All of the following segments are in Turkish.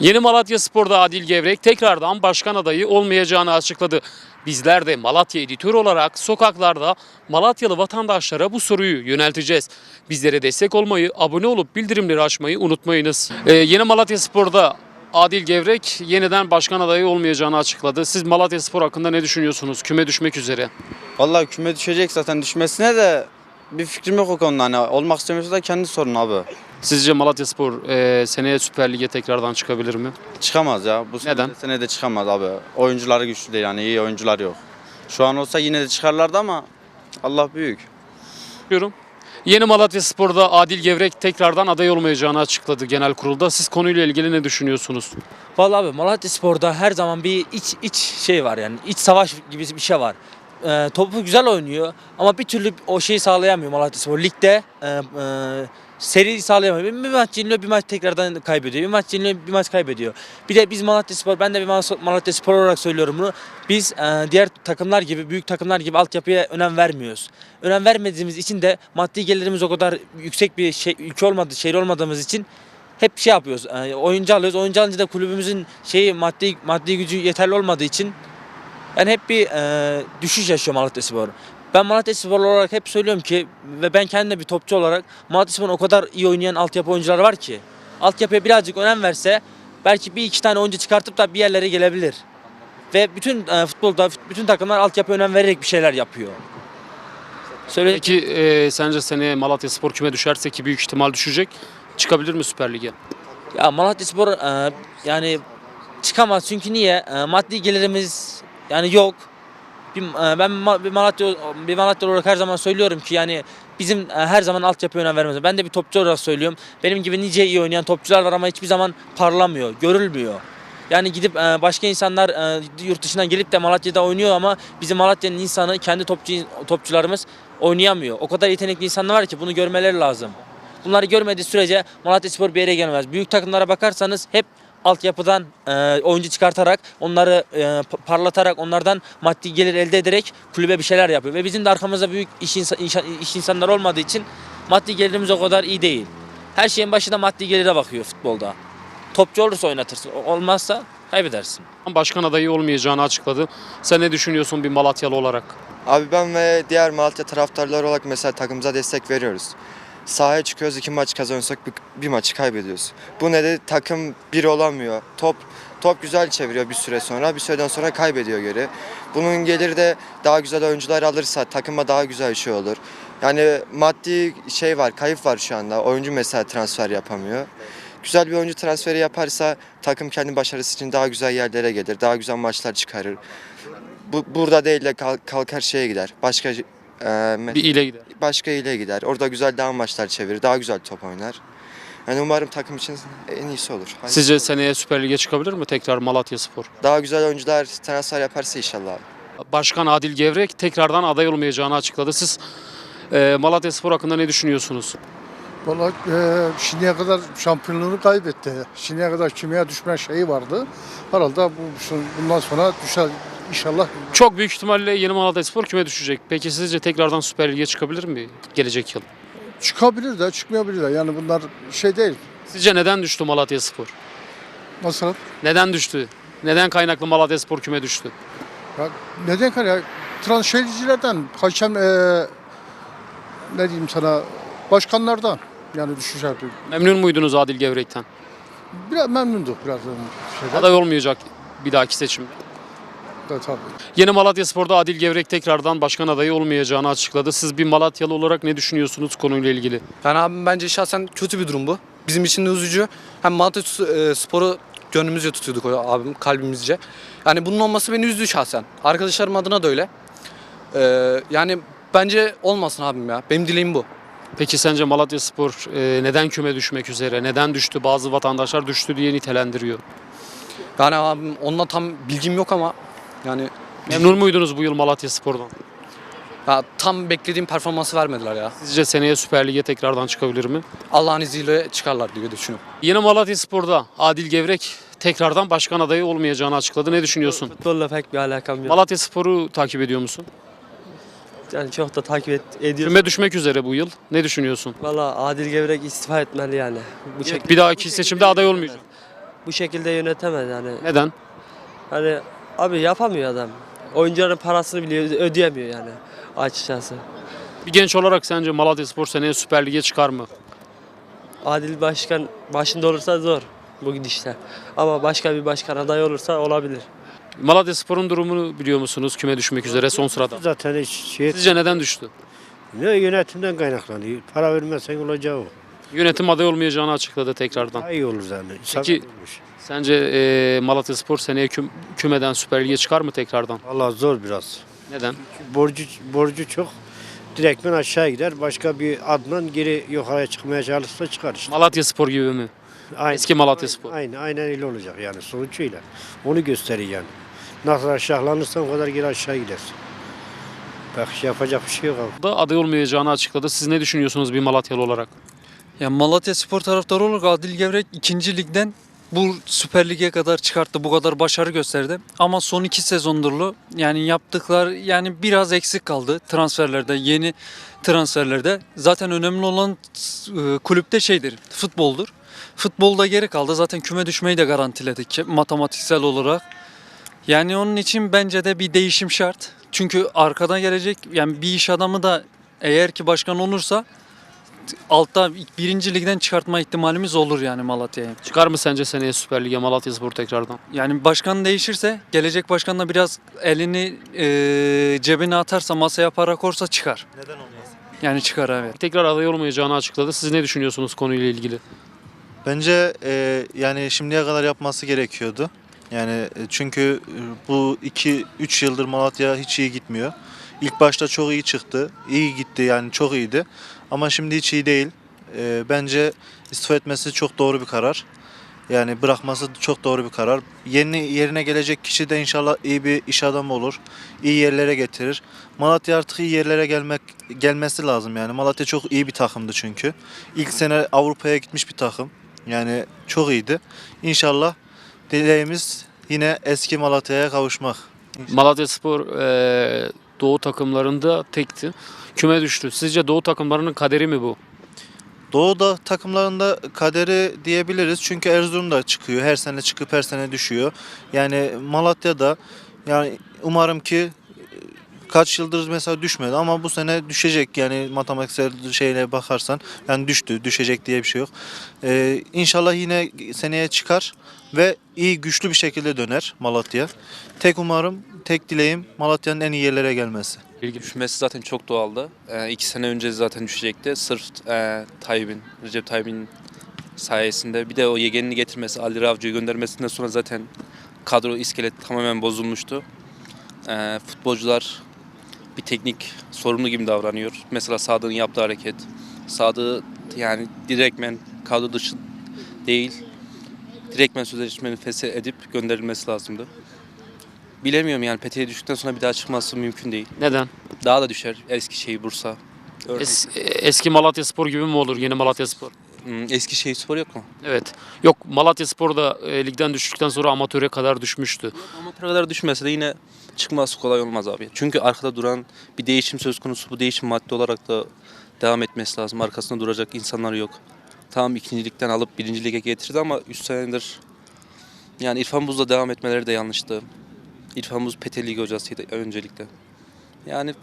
Yeni Malatya Spor'da Adil Gevrek tekrardan başkan adayı olmayacağını açıkladı. Bizler de Malatya editör olarak sokaklarda Malatyalı vatandaşlara bu soruyu yönelteceğiz. Bizlere destek olmayı, abone olup bildirimleri açmayı unutmayınız. Ee, Yeni Malatya Spor'da Adil Gevrek yeniden başkan adayı olmayacağını açıkladı. Siz Malatya Spor hakkında ne düşünüyorsunuz? Küme düşmek üzere. Vallahi küme düşecek zaten düşmesine de bir fikrim yok o konuda. Hani olmak istemiyorsa da kendi sorun abi. Sizce Malatya Spor e, seneye Süper Lig'e tekrardan çıkabilir mi? Çıkamaz ya. Bu Neden? sene- sene de çıkamaz abi. Oyuncuları güçlü değil yani iyi oyuncular yok. Şu an olsa yine de çıkarlardı ama Allah büyük. Diyorum. Yeni Malatya Spor'da Adil Gevrek tekrardan aday olmayacağını açıkladı genel kurulda. Siz konuyla ilgili ne düşünüyorsunuz? Vallahi abi Malatya Spor'da her zaman bir iç iç şey var yani iç savaş gibi bir şey var. Ee, topu güzel oynuyor ama bir türlü o şeyi sağlayamıyor Malatya Spor. Ligde e, e, seri sağlayamıyor. Bir maç yeniliyor bir maç tekrardan kaybediyor. Bir maç yeniliyor bir maç kaybediyor. Bir de biz Malatya Spor ben de bir Mal- Malatya Spor olarak söylüyorum bunu. Biz e, diğer takımlar gibi büyük takımlar gibi altyapıya önem vermiyoruz. Önem vermediğimiz için de maddi gelirimiz o kadar yüksek bir şey ülke olmadı şehir olmadığımız için hep şey yapıyoruz. e, oyuncu alıyoruz. Oyuncu alınca da kulübümüzün şeyi maddi maddi gücü yeterli olmadığı için yani hep bir e, düşüş yaşıyor Malatya Spor. Ben Malatya Spor olarak hep söylüyorum ki ve ben kendim de bir topçu olarak Malatya Spor'un o kadar iyi oynayan altyapı oyuncuları var ki altyapıya birazcık önem verse belki bir iki tane oyuncu çıkartıp da bir yerlere gelebilir. Ve bütün e, futbolda bütün takımlar altyapı önem vererek bir şeyler yapıyor. Söyle Peki e, sence seneye Malatya Spor küme düşerse ki büyük ihtimal düşecek. Çıkabilir mi Süper Lig'e? Ya Malatya Spor e, yani çıkamaz çünkü niye? E, maddi gelirimiz yani yok. E, ben bir Malatya bir Malatya olarak her zaman söylüyorum ki yani bizim e, her zaman altyapı önem vermemiz. Ben de bir topçu olarak söylüyorum. Benim gibi nice iyi oynayan topçular var ama hiçbir zaman parlamıyor, görülmüyor. Yani gidip e, başka insanlar yurt dışından gelip de Malatya'da oynuyor ama bizim Malatya'nın insanı kendi topçu topçularımız oynayamıyor. O kadar yetenekli insanlar var ki bunu görmeleri lazım. Bunları görmediği sürece Malatya Spor bir yere gelmez. Büyük takımlara bakarsanız hep altyapıdan e, oyuncu çıkartarak, onları e, pa- parlatarak, onlardan maddi gelir elde ederek kulübe bir şeyler yapıyor. Ve bizim de arkamızda büyük iş, insa, inşa- iş insanları olmadığı için maddi gelirimiz o kadar iyi değil. Her şeyin başında maddi gelire bakıyor futbolda. Topçu olursa oynatırsın, olmazsa kaybedersin. Başkan adayı olmayacağını açıkladı. Sen ne düşünüyorsun bir Malatyalı olarak? Abi ben ve diğer Malatya taraftarları olarak mesela takımımıza destek veriyoruz. Sahaya çıkıyoruz iki maç kazanırsak bir, bir maçı kaybediyoruz. Bu ne de takım bir olamıyor. Top top güzel çeviriyor bir süre sonra. Bir süreden sonra kaybediyor geri. Bunun geliri de daha güzel oyuncular alırsa takıma daha güzel bir şey olur. Yani maddi şey var, kayıp var şu anda. Oyuncu mesela transfer yapamıyor. Güzel bir oyuncu transferi yaparsa takım kendi başarısı için daha güzel yerlere gelir. Daha güzel maçlar çıkarır. Bu, burada değil de kalk- kalkar şeye gider. Başka e, me- Bir ile gider. başka ile gider. Orada güzel daha maçlar çevirir. Daha güzel top oynar. Yani umarım takım için en iyisi olur. Hadi. Sizce seneye Süper Lig'e çıkabilir mi tekrar Malatya Spor? Daha güzel oyuncular transfer yaparsa inşallah. Başkan Adil Gevrek tekrardan aday olmayacağını açıkladı. Siz e, Malatya Spor hakkında ne düşünüyorsunuz? Vallahi e, şimdiye kadar şampiyonluğunu kaybetti. Şimdiye kadar kümeye düşme şeyi vardı. Herhalde bu bundan sonra düşer inşallah. Çok büyük ihtimalle yeni Malatya Spor küme düşecek. Peki sizce tekrardan Süper Lig'e çıkabilir mi gelecek yıl? Çıkabilir de çıkmayabilir de. Yani bunlar şey değil. Sizce neden düştü Malatya Spor? Nasıl? Neden düştü? Neden kaynaklı Malatya Spor küme düştü? Ya neden ya? Transfercilerden, hakem e, ne diyeyim sana başkanlardan yani düşüş yapıyor. Memnun muydunuz Adil Gevrek'ten? Biraz memnunduk biraz şeyden. Aday olmayacak bir dahaki seçimde. Da, tabii. Yeni Malatya Spor'da Adil Gevrek tekrardan başkan adayı olmayacağını açıkladı. Siz bir Malatyalı olarak ne düşünüyorsunuz konuyla ilgili? Yani abim bence şahsen kötü bir durum bu. Bizim için de üzücü. Hem Malatya e, Sporu gönlümüzce tutuyorduk o abim kalbimizce. Yani bunun olması beni üzdü şahsen. Arkadaşlarım adına da öyle. Ee, yani bence olmasın abim ya. Benim dileğim bu. Peki sence Malatya Spor e, neden küme düşmek üzere? Neden düştü? Bazı vatandaşlar düştü diye nitelendiriyor. Yani abim onunla tam bilgim yok ama yani Memnun muydunuz bu yıl Malatya Spor'dan? ya, tam beklediğim performansı vermediler ya. Sizce seneye Süper Lig'e tekrardan çıkabilir mi? Allah'ın izniyle çıkarlar diye düşünüyorum. Yeni Malatya Spor'da Adil Gevrek tekrardan başkan adayı olmayacağını açıkladı. Ne düşünüyorsun? Futbolla pek bir alakam yok. Malatya Spor'u takip ediyor musun? Yani çok da takip et, ediyorum. Küme düşmek üzere bu yıl. Ne düşünüyorsun? Valla Adil Gevrek istifa etmeli yani. Bu şekilde Bir dahaki seçimde aday olmayacak. bu şekilde yönetemez yani. Neden? Hani abi yapamıyor adam. Oyuncuların parasını bile ödeyemiyor yani açıkçası. Bir genç olarak sence Malatya Spor seneye Süper Lig'e çıkar mı? Adil başkan başında olursa zor bu gidişte. Ama başka bir başkan aday olursa olabilir. Malatya Spor'un durumunu biliyor musunuz? Küme düşmek üzere son sırada. Zaten hiç şey Sizce neden düştü? ne yönetimden kaynaklanıyor. Para vermezsen olacağı o. Yönetim aday olmayacağını açıkladı tekrardan. Daha iyi olur zaten. Peki- Sence e, Malatya Spor seneye küm- kümeden Süper Lig'e çıkar mı tekrardan? Allah zor biraz. Neden? Borcu borcu çok. Direktmen aşağı gider. Başka bir adnan geri yukarıya çıkmaya çalışsa çıkar işte. Malatya Spor gibi mi? Aynen, Eski Malatya Spor. Aynen, aynen öyle olacak yani sonuçuyla. Onu gösteriyor yani. Nasıl aşağılanırsan o kadar geri aşağı gidersin. Bak yapacak bir şey yok abi. Da aday olmayacağını açıkladı. Siz ne düşünüyorsunuz bir Malatyalı olarak? Ya Malatya Spor taraftarı olarak Adil Gevrek 2. ligden bu Süper Lig'e kadar çıkarttı. Bu kadar başarı gösterdi. Ama son iki sezondurlu yani yaptıklar yani biraz eksik kaldı transferlerde, yeni transferlerde. Zaten önemli olan e, kulüpte şeydir, futboldur. Futbolda geri kaldı. Zaten küme düşmeyi de garantiledik matematiksel olarak. Yani onun için bence de bir değişim şart. Çünkü arkada gelecek yani bir iş adamı da eğer ki başkan olursa altta birinci ligden çıkartma ihtimalimiz olur yani Malatya'yı. Çıkar mı sence seneye Süper Lig'e Malatya Spor tekrardan? Yani başkan değişirse, gelecek başkan da biraz elini e, cebine atarsa, masaya para korsa çıkar. Neden olmaz? Yani çıkar evet. Tekrar aday olmayacağını açıkladı. Siz ne düşünüyorsunuz konuyla ilgili? Bence e, yani şimdiye kadar yapması gerekiyordu. Yani e, çünkü e, bu 2-3 yıldır Malatya hiç iyi gitmiyor. İlk başta çok iyi çıktı. iyi gitti yani çok iyiydi. Ama şimdi hiç iyi değil. E, bence istifa etmesi çok doğru bir karar. Yani bırakması çok doğru bir karar. Yeni yerine gelecek kişi de inşallah iyi bir iş adamı olur. İyi yerlere getirir. Malatya artık iyi yerlere gelmek gelmesi lazım yani. Malatya çok iyi bir takımdı çünkü. İlk sene Avrupa'ya gitmiş bir takım. Yani çok iyiydi. İnşallah dileğimiz yine eski Malatya'ya kavuşmak. Malatya Spor e, Doğu takımlarında tekti. Küme düştü. Sizce Doğu takımlarının kaderi mi bu? Doğu'da takımlarında kaderi diyebiliriz. Çünkü Erzurum da çıkıyor. Her sene çıkıp her sene düşüyor. Yani Malatya'da yani umarım ki kaç yıldır mesela düşmedi ama bu sene düşecek yani matematiksel şeyle bakarsan yani düştü düşecek diye bir şey yok. Ee, inşallah yine seneye çıkar ve iyi güçlü bir şekilde döner Malatya. Tek umarım tek dileğim Malatya'nın en iyi yerlere gelmesi. İlgi Düşmesi zaten çok doğaldı. Ee, iki sene önce zaten düşecekti. Sırf e, Tayyip'in, Recep Tayyip'in sayesinde. Bir de o yegenini getirmesi, Ali Ravcı'yı göndermesinden sonra zaten kadro iskelet tamamen bozulmuştu. Ee, futbolcular bir teknik sorumlu gibi davranıyor. Mesela Sadık'ın yaptığı hareket. Sadık'ı yani direktmen kadro dışı değil, direktmen sözleşmeni feshe edip gönderilmesi lazımdı. Bilemiyorum yani PT'ye düştükten sonra bir daha çıkması mümkün değil. Neden? Daha da düşer Eskişehir, Bursa. Örnek. Es- eski Malatya Spor gibi mi olur yeni Malatya Spor? Hmm, Eskişehir Spor yok mu? Evet. Yok Malatya Spor da e, ligden düştükten sonra amatöre kadar düşmüştü. Amatöre kadar düşmese de yine çıkması kolay olmaz abi. Çünkü arkada duran bir değişim söz konusu. Bu değişim maddi olarak da devam etmesi lazım. Arkasında duracak insanlar yok. Tamam ikincilikten alıp birinci lige getirdi ama 3 senedir yani İrfan Buz'la devam etmeleri de yanlıştı. İrfan Buz PT Ligi hocasıydı öncelikle. Yani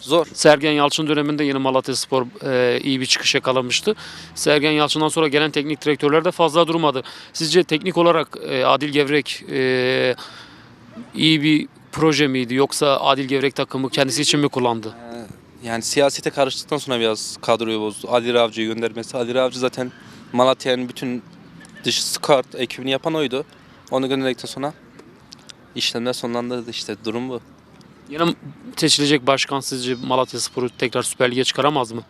zor. Sergen Yalçın döneminde yine Malatya Spor e, iyi bir çıkış yakalamıştı. Sergen Yalçın'dan sonra gelen teknik direktörler de fazla durmadı. Sizce teknik olarak e, Adil Gevrek e, iyi bir proje miydi yoksa Adil Gevrek takımı kendisi için mi kullandı? Ee, Yani siyasete karıştıktan sonra biraz kadroyu bozdu. Ali Ravcı'yı göndermesi. Ali Ravcı zaten Malatya'nın bütün dış scout ekibini yapan oydu. Onu gönderdikten sonra işlemler sonlandırdı işte durum bu. Yine seçilecek başkan sizce Malatya Spor'u tekrar Süper Lig'e çıkaramaz mı?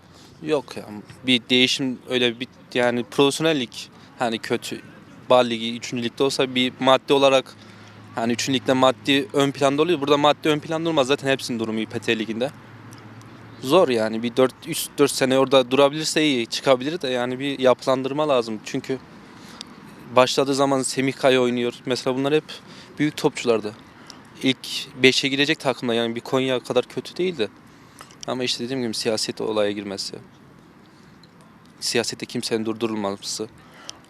Yok ya bir değişim öyle bir yani profesyonellik hani kötü Bal Ligi 3. ligde olsa bir maddi olarak hani 3. ligde maddi ön planda oluyor. Burada maddi ön planda olmaz. Zaten hepsinin durumu iyi PT Ligi'nde. Zor yani bir 4 3 4 sene orada durabilirse iyi çıkabilir de yani bir yapılandırma lazım. Çünkü başladığı zaman Semih Kaya oynuyor. Mesela bunlar hep büyük topçulardı. İlk 5'e girecek takımda yani bir Konya kadar kötü değildi. Ama işte dediğim gibi siyaset olaya girmesi. Siyasette kimsenin durdurulmaması.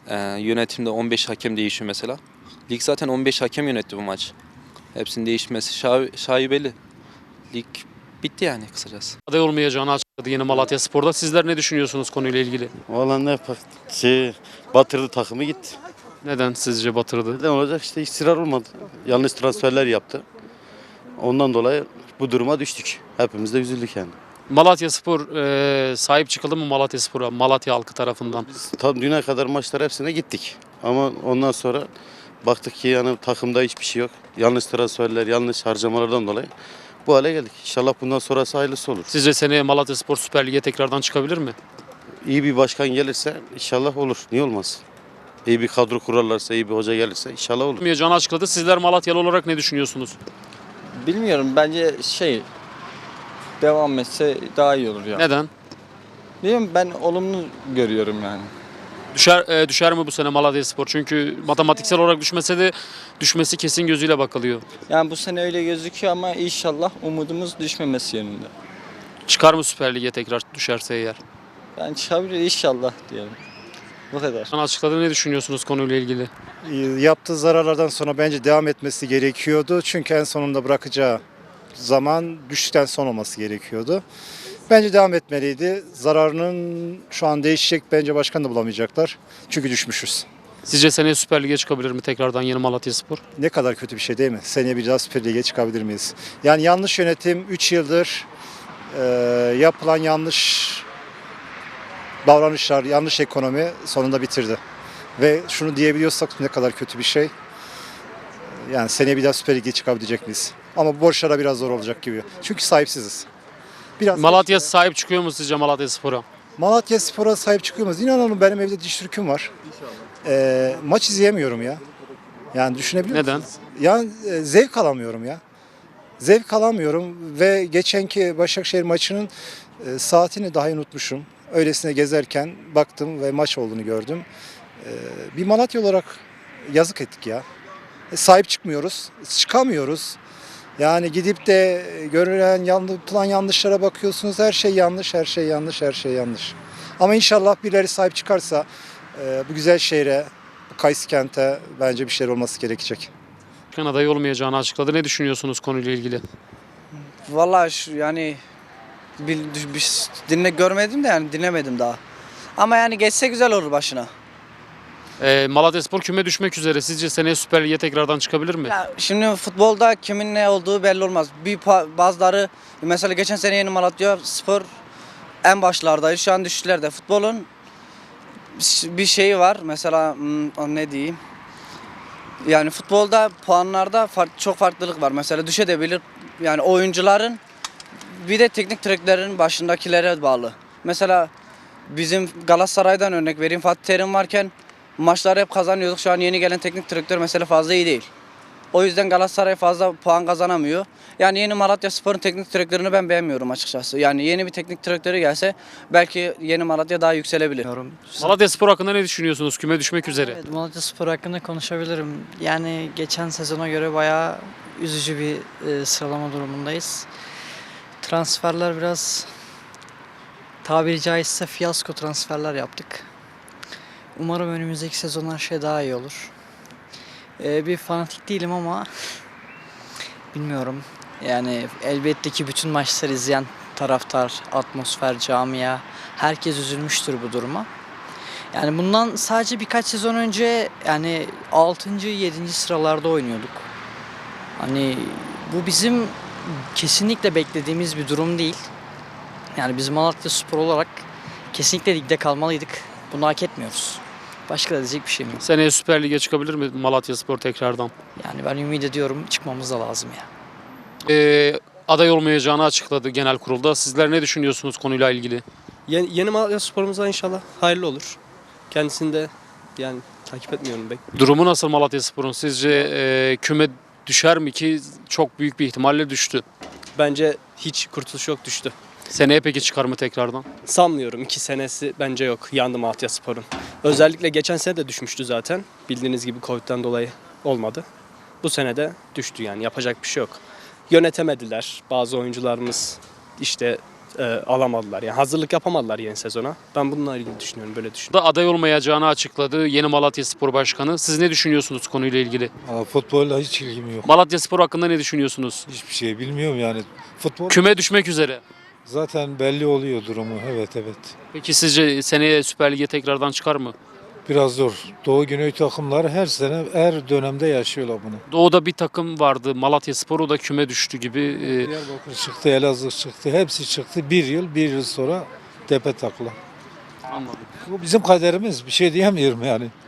Ee, yönetimde 15 hakem değişiyor mesela. Lig zaten 15 hakem yönetti bu maç. Hepsinin değişmesi şa- şaibeli. Lig bitti yani kısacası. Aday olmayacağını açıkladı yeni Malatya Spor'da. Sizler ne düşünüyorsunuz konuyla ilgili? Valla ne yapar? Şey, batırdı takımı gitti. Neden sizce batırdı? Neden olacak? İşte istikrar olmadı. Yanlış transferler yaptı. Ondan dolayı bu duruma düştük. Hepimiz de üzüldük yani. Malatya Spor e, sahip çıkıldı mı Malatya Spor'a Malatya halkı tarafından? Biz tam düne kadar maçlar hepsine gittik. Ama ondan sonra baktık ki yani takımda hiçbir şey yok. Yanlış transferler, yanlış harcamalardan dolayı bu hale geldik. İnşallah bundan sonrası hayırlısı olur. Sizce seneye Malatya Spor Süper Lig'e tekrardan çıkabilir mi? İyi bir başkan gelirse inşallah olur. Niye olmaz? İyi bir kadro kurarlarsa, iyi bir hoca gelirse inşallah olur. Olmayacağını açıkladı. Sizler Malatyalı olarak ne düşünüyorsunuz? Bilmiyorum bence şey devam etse daha iyi olur ya. Neden? Bilmiyorum ben olumlu görüyorum yani. Düşer e, düşer mi bu sene Malatya Spor? Çünkü matematiksel olarak düşmese de düşmesi kesin gözüyle bakılıyor. Yani bu sene öyle gözüküyor ama inşallah umudumuz düşmemesi yönünde. Çıkar mı Süper Lig'e tekrar düşerse eğer? Ben çıkabilir inşallah diyelim. Bu kadar. Sana açıkladı ne düşünüyorsunuz konuyla ilgili? Yaptığı zararlardan sonra bence devam etmesi gerekiyordu. Çünkü en sonunda bırakacağı zaman düşüşten son olması gerekiyordu. Bence devam etmeliydi. Zararının şu an değişecek bence başkan da bulamayacaklar. Çünkü düşmüşüz. Sizce seneye Süper Lig'e çıkabilir mi tekrardan yeni Malatya Spor? Ne kadar kötü bir şey değil mi? Seneye bir daha Süper Lig'e çıkabilir miyiz? Yani yanlış yönetim 3 yıldır e, yapılan yanlış davranışlar, yanlış ekonomi sonunda bitirdi. Ve şunu diyebiliyorsak ne kadar kötü bir şey. Yani seneye bir daha Süper Lig'e çıkabilecek miyiz? Ama bu borçlara biraz zor olacak gibi. Çünkü sahipsiziz. Biraz Malatya sahip çıkıyor mu sizce Malatya Spor'a? Malatya Spor'a sahip çıkıyor muyuz? İnanın benim evde diş türküm var. Ee, maç izleyemiyorum ya. Yani düşünebiliyor Neden? musunuz? Yani e, zevk alamıyorum ya. Zevk alamıyorum ve geçenki Başakşehir maçının e, saatini dahi unutmuşum. Öylesine gezerken baktım ve maç olduğunu gördüm. Ee, bir Malatya olarak yazık ettik ya. E, sahip çıkmıyoruz, çıkamıyoruz. Yani gidip de görülen yanlış, yapılan yanlışlara bakıyorsunuz. Her şey yanlış, her şey yanlış, her şey yanlış. Ama inşallah birileri sahip çıkarsa e, bu güzel şehre, bu Kays kente bence bir şeyler olması gerekecek. Başkan adayı olmayacağını açıkladı. Ne düşünüyorsunuz konuyla ilgili? Vallahi şu yani bil, bir- dinle görmedim de yani dinlemedim daha. Ama yani geçse güzel olur başına. E, Malatya Spor küme düşmek üzere. Sizce seneye Süper Lig'e tekrardan çıkabilir mi? Ya şimdi futbolda kimin ne olduğu belli olmaz. Bir pa- bazıları mesela geçen sene yeni Malatya Spor en başlardaydı. Şu an düştüler de. Futbolun bir şeyi var. Mesela hmm, ne diyeyim? Yani futbolda puanlarda fark- çok farklılık var. Mesela düşebilir. Yani oyuncuların bir de teknik direktörlerin başındakilere bağlı. Mesela bizim Galatasaray'dan örnek vereyim. Fatih Terim varken maçları hep kazanıyorduk. Şu an yeni gelen teknik direktör mesela fazla iyi değil. O yüzden Galatasaray fazla puan kazanamıyor. Yani yeni Malatya Spor'un teknik direktörünü ben beğenmiyorum açıkçası. Yani yeni bir teknik direktörü gelse belki yeni Malatya daha yükselebilir. Malatya Spor hakkında ne düşünüyorsunuz? Küme düşmek üzere. Evet, Malatya Spor hakkında konuşabilirim. Yani geçen sezona göre bayağı üzücü bir e, sıralama durumundayız. Transferler biraz tabiri caizse fiyasko transferler yaptık. Umarım önümüzdeki sezon her şey daha iyi olur. E, bir fanatik değilim ama bilmiyorum. Yani elbette ki bütün maçları izleyen taraftar, atmosfer, camia herkes üzülmüştür bu duruma. Yani bundan sadece birkaç sezon önce yani 6. 7. sıralarda oynuyorduk. Hani bu bizim kesinlikle beklediğimiz bir durum değil. Yani biz Malatya Spor olarak kesinlikle ligde kalmalıydık. Bunu hak etmiyoruz. Başka da diyecek bir şeyim yok. Seneye Süper Lig'e çıkabilir mi Malatya Spor tekrardan? Yani ben ümit ediyorum çıkmamız da lazım ya. E, aday olmayacağını açıkladı genel kurulda. Sizler ne düşünüyorsunuz konuyla ilgili? Yeni, yeni Malatya sporumuza inşallah hayırlı olur. Kendisini de yani takip etmiyorum pek. Durumu nasıl Malatya Spor'un? Sizce e, küme düşer mi ki çok büyük bir ihtimalle düştü. Bence hiç kurtuluş yok düştü. Seneye peki çıkar mı tekrardan? Sanmıyorum. iki senesi bence yok. Yandı Malatya Spor'un. Özellikle geçen sene de düşmüştü zaten. Bildiğiniz gibi Covid'den dolayı olmadı. Bu sene de düştü yani yapacak bir şey yok. Yönetemediler. Bazı oyuncularımız işte e, alamadılar. Yani hazırlık yapamadılar yeni sezona. Ben bununla ilgili düşünüyorum, böyle düşünüyorum. Da aday olmayacağını açıkladı yeni Malatya Spor Başkanı. Siz ne düşünüyorsunuz konuyla ilgili? Futbolla hiç ilgim yok. Malatya Spor hakkında ne düşünüyorsunuz? Hiçbir şey bilmiyorum yani. Futbol Küme düşmek üzere. zaten belli oluyor durumu. Evet evet. Peki sizce seneye Süper Lig'e tekrardan çıkar mı? Biraz zor. Doğu Güney takımları her sene her dönemde yaşıyorlar bunu. Doğu'da bir takım vardı Malatya Spor o da küme düştü gibi. Ee, Diyarbakır çıktı, Elazığ çıktı. Hepsi çıktı. Bir yıl, bir yıl sonra tepe takla. anladım. Bu bizim kaderimiz. Bir şey diyemiyorum yani.